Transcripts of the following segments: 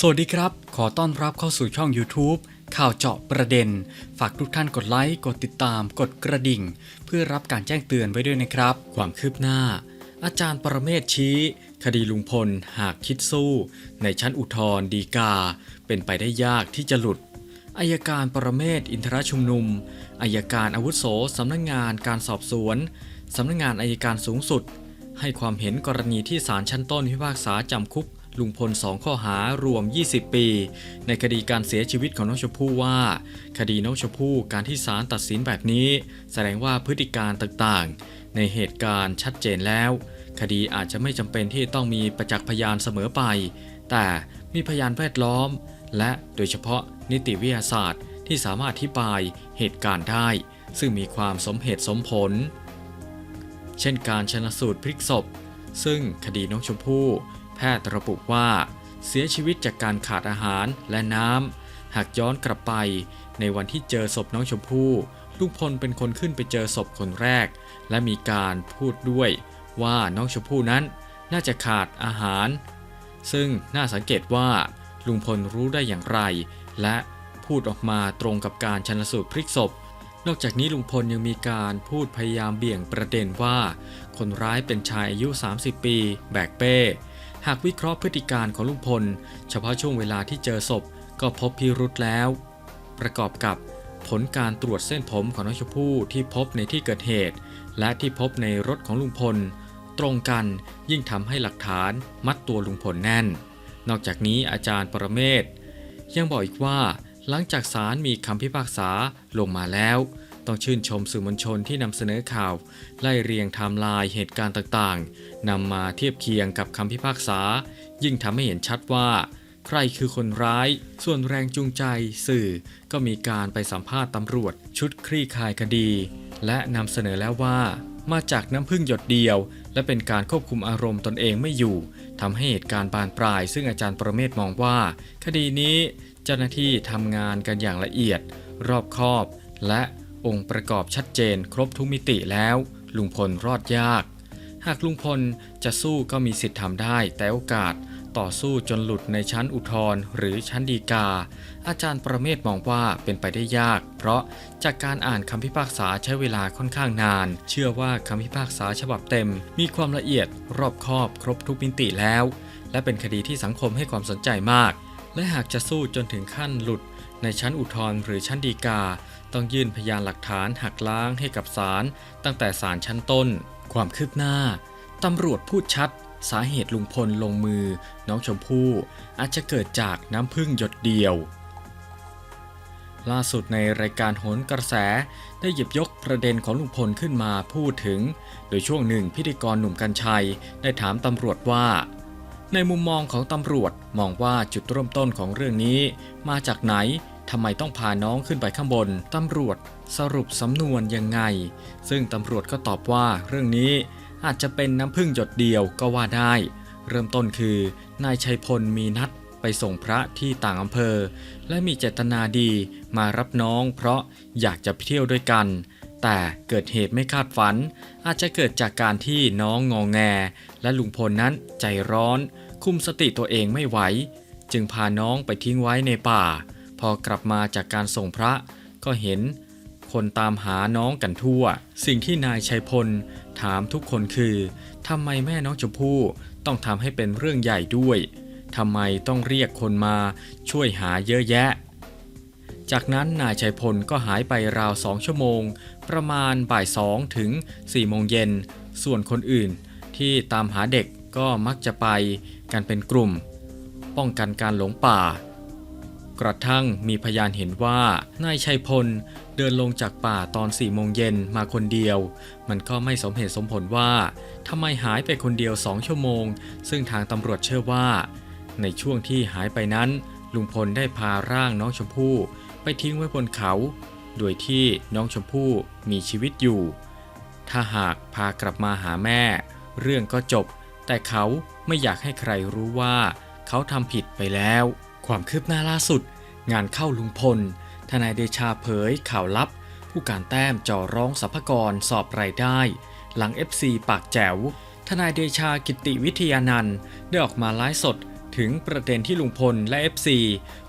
สวัสดีครับ ขอต้อนรับเข้าสู่ช่อง YouTube ข่าวเจาะประเด็น ฝากทุกท่านกดไลค์ กดติดตาม กดกระดิ่ง เพื่อรับการแจ้งเตือนไว้ด้วยนะครับ ความคืบหน้า อาจารย์ปรเมศชี้ คดีลุงพลหากคิดสู้ ในชั้นอุทธรดีกา เป็นไปได้ยากที่จะหลุดอายการปรเมศอินทรชุมนุมอายการอาวุโสสำนักงงานการสอบสวนสำนักงงานอายการสูงสุด ให้ความเห็นกรณีที่ศาลชั้นต้นพิพากษาจำคุก ลุงพลสองข้อหารวม 20 ปี ในคดีการเสียชีวิตของน้องชมพู่ว่า คดีน้องชมพู่การที่ศาลตัดสินแบบนี้ แสดงว่าพฤติการต่างๆ ในเหตุการณ์ชัดเจนแล้ว คดีอาจจะไม่จำเป็นที่ต้องมีประจักษ์พยานเสมอไป แต่มีพยานแวดล้อม และโดยเฉพาะนิติวิทยาศาสตร์ที่สามารถอธิบายเหตุการณ์ได้ ซึ่งมีความสมเหตุสมผล เช่นการชนะสูตรพลิกศพ ซึ่งคดีน้องชมพู่ แพทย์ระบุว่า เสียชีวิตจากการขาดอาหารและน้ำ หากย้อนกลับไป ในวันที่เจอศพน้องชมพู่ลุงพลเป็นคนขึ้นไปเจอศพคนแรก และมีการพูดด้วยว่าน้องชมพู่นั้นน่าจะขาดอาหาร ซึ่งน่าสังเกตว่าลุงพลรู้ได้อย่างไร และพูดออกมาตรงกับการชันสูตรพลิกศพ นอกจากนี้ลุงพลยังมีการพูดพยายามเบี่ยงประเด็นว่า คนร้ายเป็นชายอายุ 30 ปี แบกเป้ หากวิเคราะห์พฤติการของลุงพล เฉพาะช่วงเวลาที่เจอศพก็พบพิรุธแล้ว ประกอบกับผลการตรวจเส้นผมของน้องชมพู่ที่พบในที่เกิดเหตุ และที่พบในรถของลุงพล ตรงกันยิ่งทำให้หลักฐานมัดตัวลุงพลแน่น นอกจากนี้อาจารย์ปรเมศยังบอกอีกว่า หลังจากศาลมีคำพิพากษาลงมาแล้ว ต้องชื่นชมสื่อมวลชนที่นำเสนอข่าว ไล่เรียงไทม์ไลน์เหตุการณ์ต่างๆนำมาเทียบเคียงกับคำพิพากษา ยิ่งทำให้เห็นชัดว่า ใครคือคนร้าย ส่วนแรงจูงใจสื่อก็มีการไปสัมภาษณ์ตำรวจ ชุดคลี่คลายคดี และนำเสนอแล้วว่า มาจากน้ำพึ่งหยดเดียว และเป็นการควบคุมอารมณ์ตนเองไม่อยู่ทำให้เหตุการณ์บานปลาย ซึ่งอาจารย์ประเมศมองว่า คดีนี้เจ้าหน้าที่ทำงานกันอย่างละเอียด รอบคอบและ องค์ประกอบชัดเจนครบทุกมิติแล้ว ลุงพลรอดยาก หากลุงพลจะสู้ก็มีสิทธิ์ทำได้ แต่โอกาสต่อสู้จนหลุดในชั้นอุทธรณ์หรือชั้นฎีกา อาจารย์ประเมศมองว่าเป็นไปได้ยาก เพราะจากการอ่านคำพิพากษาใช้เวลาค่อนข้างนาน เชื่อว่าคำพิพากษาฉบับเต็ม มีความละเอียดรอบคอบครบทุกมิติแล้ว และเป็นคดีที่สังคมให้ความสนใจมาก และหากจะสู้จนถึงขั้นหลุดในชั้นอุทธรณ์หรือชั้นฎีกา ต้องยื่นพยานหลักฐานหักล้างให้กับศาลตั้งแต่ศาลชั้นต้น ความคืบหน้าตำรวจพูดชัด สาเหตุลุงพลลงมือ น้องชมพู่อาจจะเกิดจากน้ำพึ่งหยดเดียว ล่าสุดในรายการโหนกระแสได้หยิบยกประเด็นของลุงพลขึ้นมาพูดถึง โดยช่วงหนึ่งพิธีกรหนุ่มกัญชัยได้ถามตำรวจว่าในมุมมองของตำรวจมองว่าจุดเริ่มต้นของเรื่องนี้มาจากไหน ทำไมต้องพาน้องขึ้นไปข้างบน ตำรวจสรุปสำนวนยังไง ซึ่งตำรวจก็ตอบว่าเรื่องนี้อาจจะเป็นน้ำพึ่งหยดเดียวก็ว่าได้ เริ่มต้นคือนายชัยพลมีนัดไปส่งพระที่ต่างอำเภอ และมีเจตนาดีมารับน้องเพราะอยากจะเที่ยวด้วยกัน แต่เกิดเหตุไม่คาดฝัน อาจจะเกิดจากการที่น้องงองแง และลุงพลนั้นใจร้อน คุมสติตัวเองไม่ไหว จึงพาน้องไปทิ้งไว้ในป่า พอกลับมาจากการส่งพระก็เห็นคนตามหาน้องกันทั่ว สิ่งที่นายชัยพลถามทุกคนคือทำไมแม่น้องชมพู่ต้องทำให้เป็นเรื่องใหญ่ด้วยทำไมต้องเรียกคนมาช่วยหาเยอะแยะ จากนั้นนายชัยพลก็หายไปราวสองชั่วโมง ประมาณบ่ายสองถึง4โมงเย็น ส่วนคนอื่นที่ตามหาเด็กก็มักจะไปกันเป็นกลุ่ม ป้องกันการหลงป่า กระทั่งมีพยานเห็นว่านายชัยพลเดินลงจากป่าตอน4โมงเย็นมาคนเดียว มันก็ไม่สมเหตุสมผลว่าทำไมหายไปคนเดียวสองชั่วโมง ซึ่งทางตำรวจเชื่อว่า ในช่วงที่หายไปนั้น ลุงพลได้พาร่างน้องชมพู่ไปทิ้งไว้บนเขา โดยที่น้องชมพู่มีชีวิตอยู่ ถ้าหากพากลับมาหาแม่ เรื่องก็จบ แต่เขาไม่อยากให้ใครรู้ว่า เขาทำผิดไปแล้ว ความคืบหน้าล่าสุด งานเข้าลุงพล ทนายเดชาเผยข่าวลับ ผู้การแต้มจ่อร้องสรรพากรสอบรายได้ หลัง FC ปากแจ๋ว ทนายเดชากิติวิทยานันท์ได้ออกมาไลฟ์สดถถึงประเด็นที่ลุงพลและ FC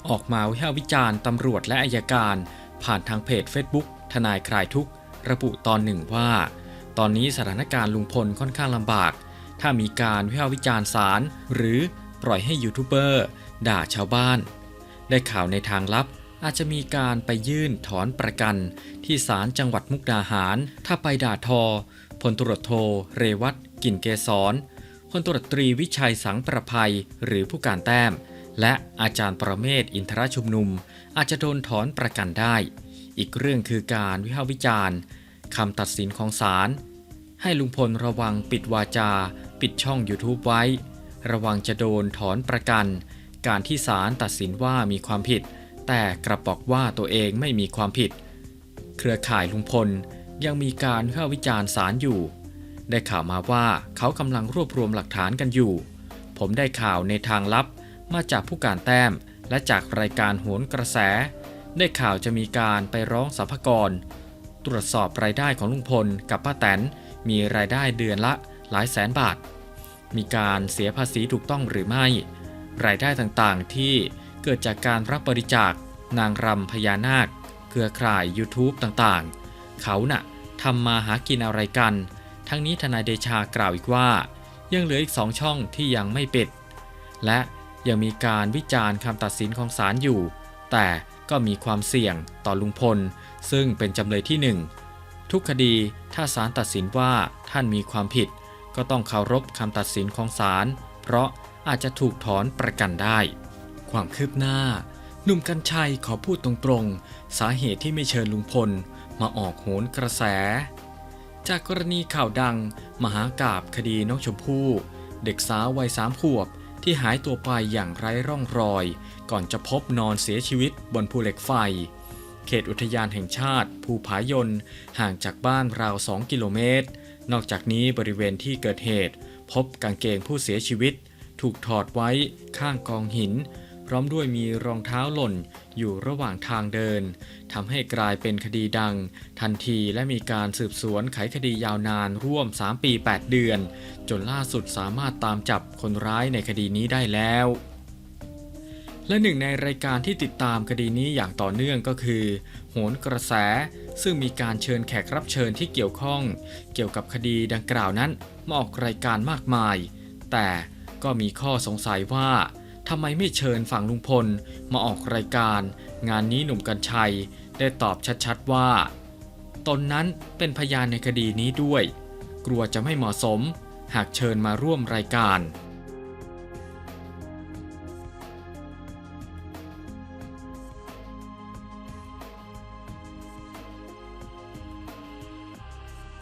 ออกมาวิพากษ์วิจารณ์ตำรวจและอายการ ผ่านทางเพจ Facebook ทนายคลายทุกข์ ระบุตอนหนึ่งว่า ตอนนี้สถานการณ์ลุงพลค่อนข้างลำบาก ถ้ามีการวิพากษ์วิจารณ์ศาลหรือปล่อยให้ยูทูบเบอร์ ด่าชาวบ้าน ได้ข่าวในทางลับอาจจะมีการไปยื่นถอนประกันที่ศาลจังหวัดมุกดาหาร ถ้าไปด่าทอพลตรวจโท เรวัตกินเกษรพลตรวจตรีวิชัยสังประภัยหรือผู้การแต้ม และอาจารย์ประเมศอินทรชุมนุม อาจจะโดนถอนประกันได้ อีกเรื่องคือการวิพากษ์วิจารณ์คำตัดสินของศาลให้ลุงพลระวังปิดวาจา ปิดช่อง YouTube ไว้ ระวังจะโดนถอนประกัน การที่ศาลตัดสินว่ามีความผิด แต่กลับบอกว่าตัวเองไม่มีความผิด เครือข่ายลุงพลยังมีการวิพาวิจารณ์ศาลอยู่ ได้ข่าวมาว่าเขากำลังรวบรวมหลักฐานกันอยู่ ผมได้ข่าวในทางลับมาจากผู้การแต้มและจากรายการโหนกระแส ได้ข่าวจะมีการไปร้องสรรพากร ตรวจสอบรายได้ของลุงพลกับป้าแตนมีรายได้เดือนละหลายแสนบาท มีการเสียภาษีถูกต้องหรือไม่ รายได้ต่างๆ ที่เกิดจากการรับบริจาคนางรำพญานาค เครือข่าย YouTube ต่างๆ เขาน่ะทำมาหากินอะไรกัน ทั้งนี้ทนายเดชากล่าวอีกว่า ยังเหลืออีกสองช่องที่ยังไม่ปิด และยังมีการวิจารณ์คำตัดสินของศาลอยู่ แต่ก็มีความเสี่ยงต่อลุงพล ซึ่งเป็นจำเลยที่หนึ่งทุกคดีถ้าศาลตัดสินว่าท่านมีความผิด ก็ต้องเคารพคำตัดสินของศาลเพราะ อาจจะถูกถอนประกันได้ ความคืบหน้า หนุ่มกัญชัยขอพูดตรงๆ สาเหตุที่ไม่เชิญลุงพล มาออกโหนกระแส จากกรณีข่าวดัง มหากาบคดีน้องชมพู่ เด็กสาววัยสามขวบที่หายตัวไปอย่างไร้ร่องรอย ก่อนจะพบนอนเสียชีวิตบนภูเหล็กไฟ เขตอุทยานแห่งชาติ ภูผายนห่างจากบ้านราว 2 กิโลเมตร นอกจากนี้บริเวณที่เกิดเหตุ พบกางเกงผู้เสียชีวิต ถูกถอดไว้ข้างกองหิน พร้อมด้วยมีรองเท้าหล่นอยู่ระหว่างทางเดินทำให้กลายเป็นคดีดัง ทันทีและมีการสืบสวนไขคดียาวนานร่วม 3 ปี 8 เดือน จนล่าสุดสามารถตามจับคนร้ายในคดีนี้ได้แล้วและหนึ่งในรายการที่ติดตามคดีนี้อย่างต่อเนื่องก็คือ โหนกระแส ซึ่งมีการเชิญแขกรับเชิญที่เกี่ยวข้อง เกี่ยวกับคดีดังกล่าวนั้นมาออกรายการมากมาย แต่ ก็มีข้อสงสัยว่าทำไมไม่เชิญฝั่งลุงพลมาออกรายการ งานนี้หนุ่มกัญชัยได้ตอบชัดๆว่า ตนนั้นเป็นพยานในคดีนี้ด้วย กลัวจะไม่เหมาะสม หากเชิญมาร่วมรายการ